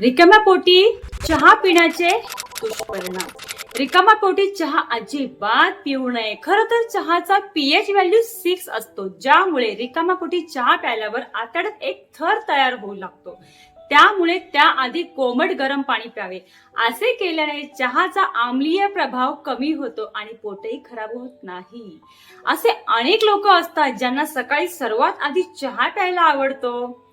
रिकाम्या पोटी चहा पिण्याचे दुष्परिणाम. रिकाम्या पोटी चहा अजिबात पिऊ नये. खरं तर चहाचा पीएच व्हॅल्यू सिक्स असतो ज्यामुळे रिकाम्या पोटी चहा प्यायल्यावर आतड्यात एक थर तयार होऊ लागतो. त्यामुळे त्याआधी कोमट गरम पाणी प्यावे. असे केल्याने चहाचा आम्लीय प्रभाव कमी होतो आणि पोटही खराब होत नाही. असे अनेक लोक असतात ज्यांना सकाळी सर्वात आधी चहा प्यायला आवडतो.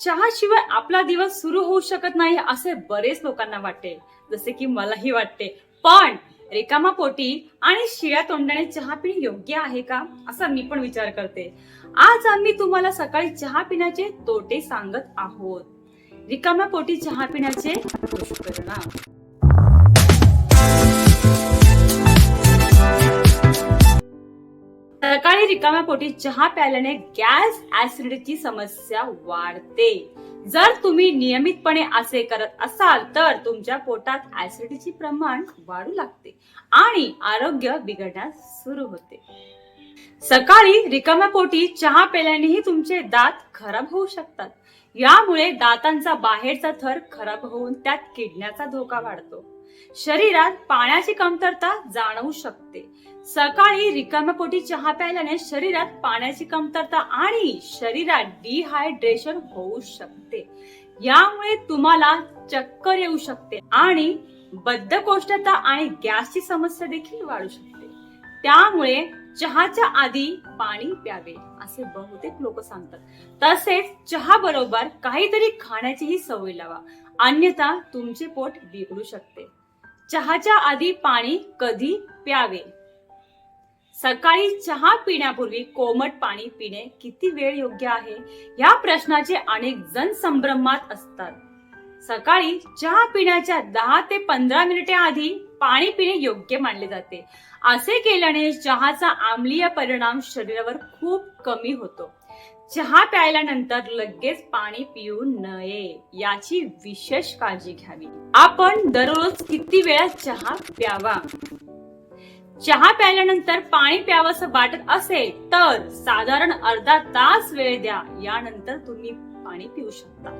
चहाशिवाय आपला दिवस सुरू होऊ शकत नाही असे बरेच लोकांना वाटते. जसे की मलाही वाटते. पण रिकामा पोटी आणि शिळ्या तोंडाने चहा पिणे योग्य आहे का? असा मी पण विचार करते. आज आम्ही तुम्हाला सकाळी चहा पिण्याचे तोटे सांगत आहोत. रिकाम्या पोटी चहा पिण्याचे दुष्परिणाम. रिकाम्या पोटी चहा प्यायल्याने गॅस ऍसिडिटीची समस्या वाढते. जर तुम्ही नियमितपणे असे करत असाल तर तुमच्या पोटात ऍसिडिटीचे प्रमाण वाढू लागते आणि आरोग्य बिघडण्यास सुरू होते. सकाळी रिकाम्या पोटी चहा प्यायल्यानेही तुमचे दात खराब होऊ शकतात. यामुळे दातांचा बाहेरचा थर खराब होऊन त्यात किडण्याचा धोका वाढतो. शरीरात पाण्याची कमतरता जाणवू शकते. सकाळी रिकाम्या पोटी चहा प्यायल्याने शरीरात पाण्याची कमतरता आणि शरीरात डिहायड्रेशन होऊ शकते. यामुळे तुम्हाला चक्कर येऊ शकते आणि बद्धकोष्ठता आणि गॅसची समस्या देखील वाढू शकते. त्यामुळे चहाच्या आधी पाणी प्यावे असे बहुतेक लोक सांगतात. तसेच चहा बरोबर काहीतरी खाण्याचीही सवय लावा. अन्यथा तुमचे पोट बिघडू शकते. चहाच्या आधी पाणी कधी प्यावे? सकाळी चहा पिण्यापूर्वी कोमट पाणी पिणे किती वेळ योग्य आहे? या प्रश्नाचे अनेक जण संभ्रमात असतात. सकाळी चहा पिण्याच्या दहा ते पंधरा मिनिटे आधी पाणी पिणे योग्य मानले जाते. असे केल्याने चहाचा आम्लीय परिणाम शरीरावर खूप कमी होतो. चहा प्यायल्यानंतर लगेच पाणी पिऊ नये याची विशेष काळजी घ्यावी. आपण दररोज किती वेळा चहा प्यावा? चहा प्यायल्यानंतर पाणी प्यावंसं वाटत असेल तर साधारण अर्धा तास वेळ द्या. यानंतर तुम्ही पाणी पिऊ शकता.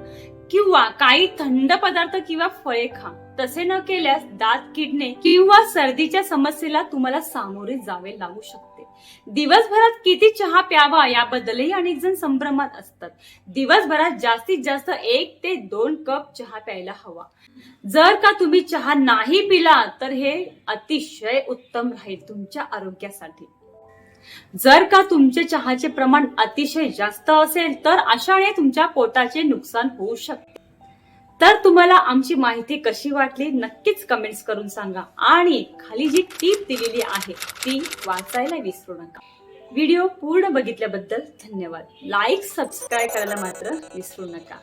किंवा काही थंड पदार्थ किंवा फळे खा. तसे न केल्यास दात किडणे किंवा सर्दीच्या समस्येला तुम्हाला सामोरे जावे लागू शकते. दिवसभरात किती चहा प्यावा याबद्दलही अनेक जण संभ्रमात असतात. दिवसभरात जास्तीत जास्त एक ते दोन कप चहा प्यायला हवा. जर का तुम्ही चहा नाही पिला तर हे अतिशय उत्तम राहील तुमच्या आरोग्यासाठी. जर का तुमचे चहाचे प्रमाण अतिशय जास्त असेल तर अशाने तुमच्या पोटाचे नुकसान होऊ शकते. तर तुम्हाला आमची माहिती कशी वाटली नक्कीच कमेंट्स करून सांगा. आणि खाली जी टीप दिलेली आहे ती वाचायला विसरू नका. व्हिडिओ पूर्ण बघितल्याबद्दल धन्यवाद. लाईक सबस्क्राईब करायला मात्र विसरू नका.